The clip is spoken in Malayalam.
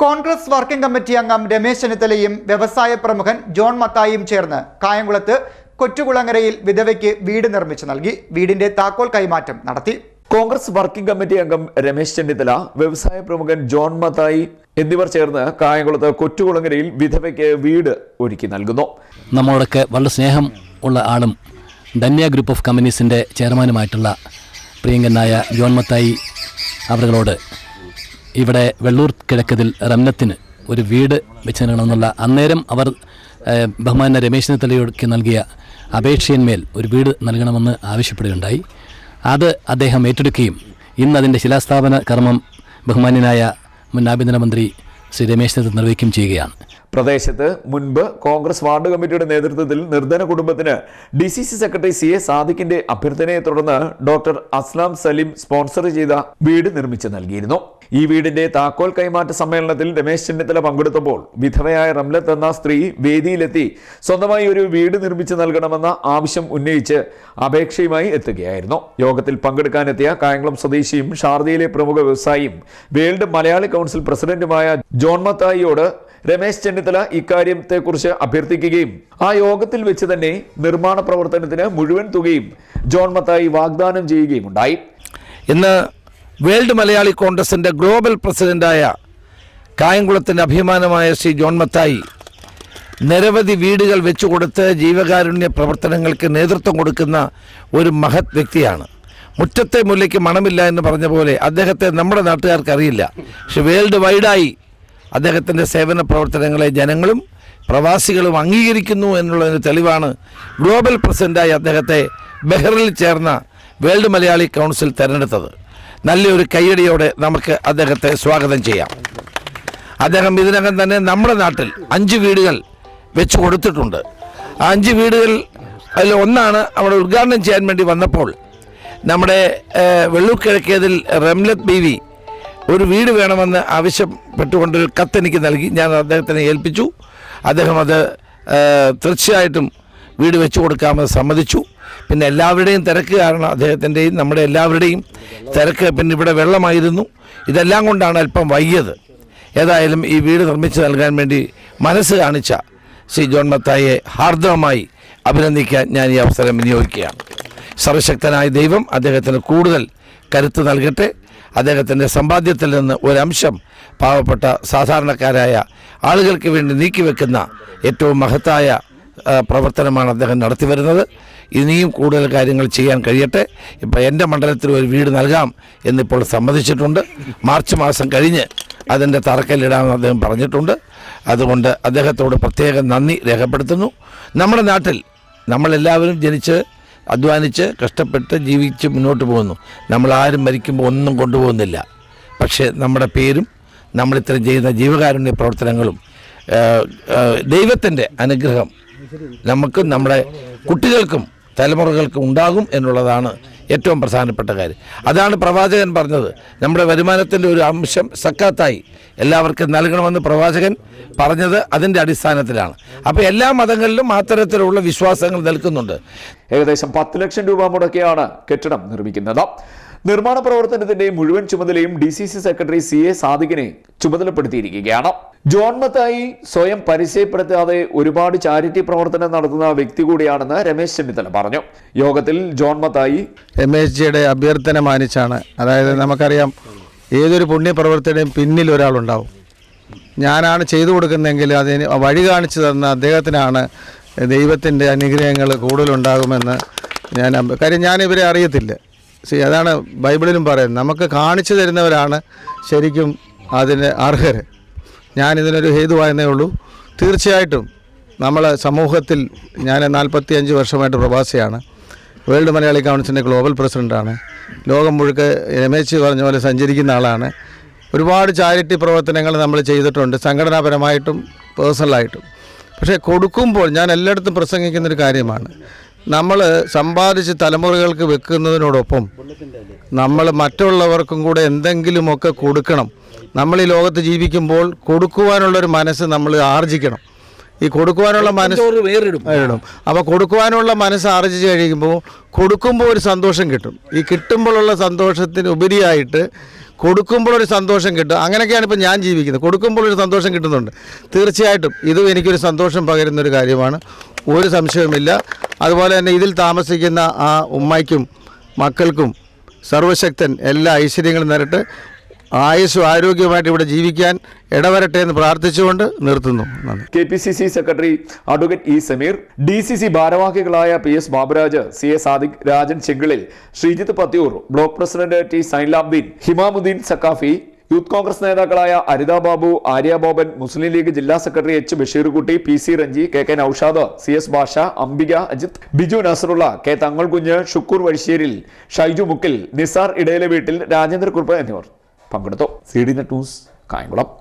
കോൺഗ്രസ് വർക്കിംഗ് കമ്മിറ്റി അംഗം രമേശ് ചെന്നിത്തലയും വ്യവസായ പ്രമുഖൻ ജോൺ മത്തായിയും ചേർന്ന് കായംകുളത്ത് കൊറ്റുകുളങ്ങരയിൽ വിധവയ്ക്ക് വീട് നിർമ്മിച്ചു നൽകി. വീടിന്റെ താക്കോൽ കൈമാറ്റം നടത്തി. കോൺഗ്രസ് വർക്കിംഗ് കമ്മിറ്റി അംഗം രമേശ് ചെന്നിത്തല വ്യവസായ പ്രമുഖൻ ജോൺ മത്തായി എന്നിവർ ചേർന്ന് കായംകുളത്ത് കൊറ്റുകുളങ്ങരയിൽ വിധവയ്ക്ക് വീട് ഒരുക്കി നൽകുന്നു. നമ്മളോടൊക്കെ വളരെ സ്നേഹം ഉള്ള ആളും ധന്യ ഗ്രൂപ്പ് ഓഫ് കമ്പനീസിന്റെ ചെയർമാനുമായിട്ടുള്ള പ്രിയങ്കനായ ജോൺ മത്തായി അവരുകളോട് ഇവിടെ വെള്ളൂർ കിഴക്കതിൽ റംനത്തിന് ഒരു വീട് വെച്ച് നൽകണമെന്നുള്ള അന്നേരം അവർ ബഹുമാന രമേശ് ചെന്നിത്തലയ്ക്ക് നൽകിയ അപേക്ഷയന്മേൽ ഒരു വീട് നൽകണമെന്ന് ആവശ്യപ്പെടുകയുണ്ടായി. അത് അദ്ദേഹം ഏറ്റെടുക്കുകയും ഇന്ന് അതിന്റെ ശിലാസ്ഥാപന കർമ്മം ബഹുമാന്യനായ മുൻ ആഭ്യന്തരമന്ത്രി ശ്രീ രമേശ് ചെന്നിത്തല നിർവഹിക്കുകയും ചെയ്യുകയാണ്. പ്രദേശത്ത് മുൻപ് കോൺഗ്രസ് വാർഡ് കമ്മിറ്റിയുടെ നേതൃത്വത്തിൽ നിർധന കുടുംബത്തിന് D C C secretary C A സാദിഖിന്റെ അഭ്യർത്ഥനയെ തുടർന്ന് ഡോക്ടർ അസ്ലാം സലീം സ്പോൺസർ ചെയ്ത വീട് നിർമ്മിച്ചു നൽകിയിരുന്നു. ഈ വീടിന്റെ താക്കോൽ കൈമാറ്റ സമ്മേളനത്തിൽ രമേശ് ചെന്നിത്തല പങ്കെടുത്തപ്പോൾ വിധവയായ റംലത്ത് എന്ന സ്ത്രീ വേദിയിലെത്തി സ്വന്തമായി ഒരു വീട് നിർമ്മിച്ചു നൽകണമെന്ന ആവശ്യം ഉന്നയിച്ച് അപേക്ഷയുമായി എത്തുകയായിരുന്നു. യോഗത്തിൽ പങ്കെടുക്കാനെത്തിയ കായംകുളം സ്വദേശിയും ഷാർജയിലെ പ്രമുഖ വ്യവസായിയും വേൾഡ് മലയാളി കൗൺസിൽ പ്രസിഡന്റുമായ ജോൺ മത്തായിയോട് രമേശ് ചെന്നിത്തല ഇക്കാര്യത്തെക്കുറിച്ച് അഭ്യർത്ഥിക്കുകയും ആ യോഗത്തിൽ വെച്ച് തന്നെ നിർമ്മാണ പ്രവർത്തനത്തിന് മുഴുവൻ തുകയും ജോൺ മത്തായി വാഗ്ദാനം ചെയ്യുകയും ഉണ്ടായി. ഇന്ന് വേൾഡ് മലയാളി കോൺഗ്രസിന്റെ ഗ്ലോബൽ പ്രസിഡന്റായ കായംകുളത്തിന്റെ അഭിമാനമായ ശ്രീ ജോൺ മത്തായി നിരവധി വീടുകൾ വെച്ചുകൊടുത്ത് ജീവകാരുണ്യ പ്രവർത്തനങ്ങൾക്ക് നേതൃത്വം കൊടുക്കുന്ന ഒരു മഹത് വ്യക്തിയാണ്. മുറ്റത്തെ മുല്ലയ്ക്ക് മണമില്ല എന്ന് പറഞ്ഞ പോലെ അദ്ദേഹത്തെ നമ്മുടെ നാട്ടുകാർക്ക് അറിയില്ല. പക്ഷെ വേൾഡ് വൈഡായി അദ്ദേഹത്തിന്റെ സേവന പ്രവർത്തനങ്ങളെ ജനങ്ങളും പ്രവാസികളും അംഗീകരിക്കുന്നു എന്നുള്ളതിന് തെളിവാണ് ഗ്ലോബൽ പ്രസിഡന്റായി അദ്ദേഹത്തെ ബെഹ്റിൽ ചേർന്ന വേൾഡ് മലയാളി കൗൺസിൽ തിരഞ്ഞെടുത്തത്. നല്ലൊരു കയ്യടിയോടെ നമുക്ക് അദ്ദേഹത്തെ സ്വാഗതം ചെയ്യാം. അദ്ദേഹം ഇതിനകം തന്നെ നമ്മുടെ നാട്ടിൽ അഞ്ച് വീടുകൾ വെച്ച് കൊടുത്തിട്ടുണ്ട്. ആ അഞ്ച് വീടുകൾ അതിൽ ഒന്നാണ് അവിടെ ഉദ്ഘാടനം ചെയ്യാൻ വേണ്ടി വന്നപ്പോൾ നമ്മുടെ വെള്ളൂക്കിഴക്കേതിൽ റംലത്ത് ബീവി ഒരു വീട് വേണമെന്ന് ആവശ്യപ്പെട്ടുകൊണ്ടൊരു കത്ത് എനിക്ക് നൽകി. ഞാൻ അദ്ദേഹത്തിനെ ഏൽപ്പിച്ചു. അദ്ദേഹം അത് തീർച്ചയായിട്ടും വീട് വെച്ചു കൊടുക്കാമെന്ന് സമ്മതിച്ചു. പിന്നെ എല്ലാവരുടെയും തിരക്ക് കാരണം അദ്ദേഹത്തിന്റെയും നമ്മുടെ എല്ലാവരുടെയും തിരക്ക് പിന്നെ ഇവിടെ വെള്ളമായിരുന്നു. ഇതെല്ലാം കൊണ്ടാണ് അല്പം വൈകിയത്. ഏതായാലും ഈ വീട് നിർമ്മിച്ചു നൽകാൻ വേണ്ടി മനസ്സ് കാണിച്ച ശ്രീ ജോൺ മത്തായിയെ ഹാർദവമായി അഭിനന്ദിക്കാൻ ഞാൻ ഈ അവസരം വിനിയോഗിക്കുകയാണ്. സർവശക്തനായ ദൈവം അദ്ദേഹത്തിന് കൂടുതൽ കരുത്ത് നൽകട്ടെ. അദ്ദേഹത്തിന്റെ സമ്പാദ്യത്തിൽ നിന്ന് ഒരംശം പാവപ്പെട്ട സാധാരണക്കാരായ ആളുകൾക്ക് വേണ്ടി നീക്കിവെക്കുന്ന ഏറ്റവും മഹത്തായ പ്രവർത്തനമാണ് അദ്ദേഹം നടത്തിവരുന്നത്. ഇനിയും കൂടുതൽ കാര്യങ്ങൾ ചെയ്യാൻ കഴിയട്ടെ. ഇപ്പോൾ എന്റെ മണ്ഡലത്തിൽ ഒരു വീട് നൽകാം എന്നിപ്പോൾ സമ്മതിച്ചിട്ടുണ്ട്. മാർച്ച് മാസം കഴിഞ്ഞ് അതിന്റെ തറക്കല്ലിടാമെന്ന് അദ്ദേഹം പറഞ്ഞിട്ടുണ്ട്. അതുകൊണ്ട് അദ്ദേഹത്തോട് പ്രത്യേകം നന്ദി രേഖപ്പെടുത്തുന്നു. നമ്മുടെ നാട്ടിൽ നമ്മളെല്ലാവരും ജനിച്ച് അധ്വാനിച്ച് കഷ്ടപ്പെട്ട് ജീവിച്ച് മുന്നോട്ട് പോകുന്നു. നമ്മൾ ആരും മരിക്കുമ്പോൾ ഒന്നും കൊണ്ടുപോകുന്നില്ല. പക്ഷേ നമ്മുടെ പേരും നമ്മൾ നമ്മളിത്തരം ചെയ്യുന്ന ജീവകാരുണ്യ പ്രവർത്തനങ്ങളും ദൈവത്തിന്റെ അനുഗ്രഹം നമുക്കും നമ്മുടെ കുട്ടികൾക്കും തലമുറകൾക്കും ഉണ്ടാകും എന്നുള്ളതാണ് ഏറ്റവും പ്രധാനപ്പെട്ട കാര്യം. അതാണ് പ്രവാചകൻ പറഞ്ഞത്. നമ്മുടെ വരുമാനത്തിന്റെ ഒരു അംശം സക്കാത്തായി എല്ലാവർക്കും നൽകണമെന്ന് പ്രവാചകൻ പറഞ്ഞത് അതിന്റെ അടിസ്ഥാനത്തിലാണ്. അപ്പോൾ എല്ലാ മതങ്ങളിലും അത്തരത്തിലുള്ള വിശ്വാസങ്ങൾ നിൽക്കുന്നുണ്ട്. ഏകദേശം പത്ത് ലക്ഷം രൂപ മുടക്കിയാണ് കെട്ടിടം നിർമ്മിക്കുന്നത്. നിർമ്മാണ പ്രവർത്തനത്തിന്റെ മുഴുവൻ ചുമതലയും D C C secretary C A സാദിഖിനെ ചുമതലപ്പെടുത്തിയിരിക്കുകയാണ്. ജോൺ മത്തായി സ്വയം പരിചയപ്പെടുത്താതെ ഒരുപാട് ചാരിറ്റി പ്രവർത്തനം നടത്തുന്ന വ്യക്തി കൂടിയാണെന്ന് രമേശ് ചെന്നിത്തല പറഞ്ഞു. യോഗത്തിൽ ജോൺ മത്തായി രമേശ് ജിയുടെ അഭ്യർത്ഥന മാനിച്ചാണ്. അതായത് നമുക്കറിയാം ഏതൊരു പുണ്യപ്രവർത്തിയുടെയും പിന്നിൽ ഒരാളുണ്ടാവും. ഞാനാണ് ചെയ്തു കൊടുക്കുന്നതെങ്കിൽ അതിന് വഴി കാണിച്ചു തന്ന അദ്ദേഹത്തിനാണ് ദൈവത്തിന്റെ അനുഗ്രഹങ്ങൾ കൂടുതലുണ്ടാകുമെന്ന് ഞാൻ കാര്യം ഞാൻ ഇവരെ അറിയത്തില്ല. സി അതാണ് ബൈബിളിലും പറയുന്നത്. നമുക്ക് കാണിച്ചു തരുന്നവരാണ് ശരിക്കും അതിന് അർഹർ ഞാനിതിനൊരു ഹേതുവായെന്നേ ഉള്ളൂ. തീർച്ചയായിട്ടും നമ്മൾ സമൂഹത്തിൽ ഞാൻ നാൽപ്പത്തി അഞ്ച് വർഷമായിട്ട് പ്രവാസിയാണ്. വേൾഡ് മലയാളി കൗൺസിലിന്റെ ഗ്ലോബൽ പ്രസിഡന്റാണ് ലോകം മുഴുക്കെ രമേശ് പറഞ്ഞ പോലെ സഞ്ചരിക്കുന്ന ആളാണ്. ഒരുപാട് ചാരിറ്റി പ്രവർത്തനങ്ങൾ നമ്മൾ ചെയ്തിട്ടുണ്ട്. സംഘടനാപരമായിട്ടും പേഴ്സണലായിട്ടും. പക്ഷേ കൊടുക്കുമ്പോൾ ഞാൻ എല്ലായിടത്തും പ്രസംഗിക്കുന്നൊരു കാര്യമാണ്. നമ്മൾ സമ്പാദിച്ച് തലമുറകൾക്ക് വെക്കുന്നതിനോടൊപ്പം നമ്മൾ മറ്റുള്ളവർക്കും കൂടെ എന്തെങ്കിലുമൊക്കെ കൊടുക്കണം. നമ്മൾ ഈ ലോകത്ത് ജീവിക്കുമ്പോൾ കൊടുക്കുവാനുള്ളൊരു മനസ്സ് നമ്മൾ ആർജിക്കണം. ഈ കൊടുക്കുവാനുള്ള മനസ്സ് വേറിടും. അപ്പോൾ കൊടുക്കുവാനുള്ള മനസ്സ് ആർജിച്ച് കഴിയുമ്പോൾ കൊടുക്കുമ്പോൾ ഒരു സന്തോഷം കിട്ടും. ഈ കിട്ടുമ്പോഴുള്ള സന്തോഷത്തിന് ഉപരിയായിട്ട് കൊടുക്കുമ്പോൾ ഒരു സന്തോഷം കിട്ടും. അങ്ങനെയൊക്കെയാണ് ഇപ്പോൾ ഞാൻ ജീവിക്കുന്നത്. കൊടുക്കുമ്പോൾ ഒരു സന്തോഷം കിട്ടുന്നുണ്ട്. തീർച്ചയായിട്ടും ഇതും എനിക്കൊരു സന്തോഷം പകരുന്നൊരു കാര്യമാണ്. ഒരു സംശയവുമില്ല. അതുപോലെ തന്നെ ഇതിൽ താമസിക്കുന്ന ആ ഉമ്മയ്ക്കും മക്കൾക്കും സർവശക്തൻ എല്ലാ ഐശ്വര്യങ്ങളും നേരിട്ട് ആയുസ്സും ആരോഗ്യമായിട്ട് ഇവിടെ ജീവിക്കാൻ ഇടവരട്ടെ എന്ന് പ്രാർത്ഥിച്ചുകൊണ്ട് നിർത്തുന്നു. K P C C secretary advocate E Sameer D C C ഭാരവാഹികളായ P S Baburaj C A Sadiq Rajan ചെങ്കിളിൽ Sreejith Pathiyoor block president T Zainulabdeen Himamuddeen Saqafi Youth Congress നേതാക്കളായ അരിത ബാബു ആര്യ ബോബൻ മുസ്ലിം ലീഗ് ജില്ലാ secretary H Basheerkutty P C Ranji K K Noushad C S Basha Ambika Ajith Biju Nasarulla K Thangal Kunju Shukkur Vazhisseril Shaiju Mukkil Nisar ഇടയിലെ വീട്ടിൽ രാജേന്ദ്ര കുറുപ്പ് എന്നിവർ. പങ്കെടുത്തു. C D net news Kayamkulam.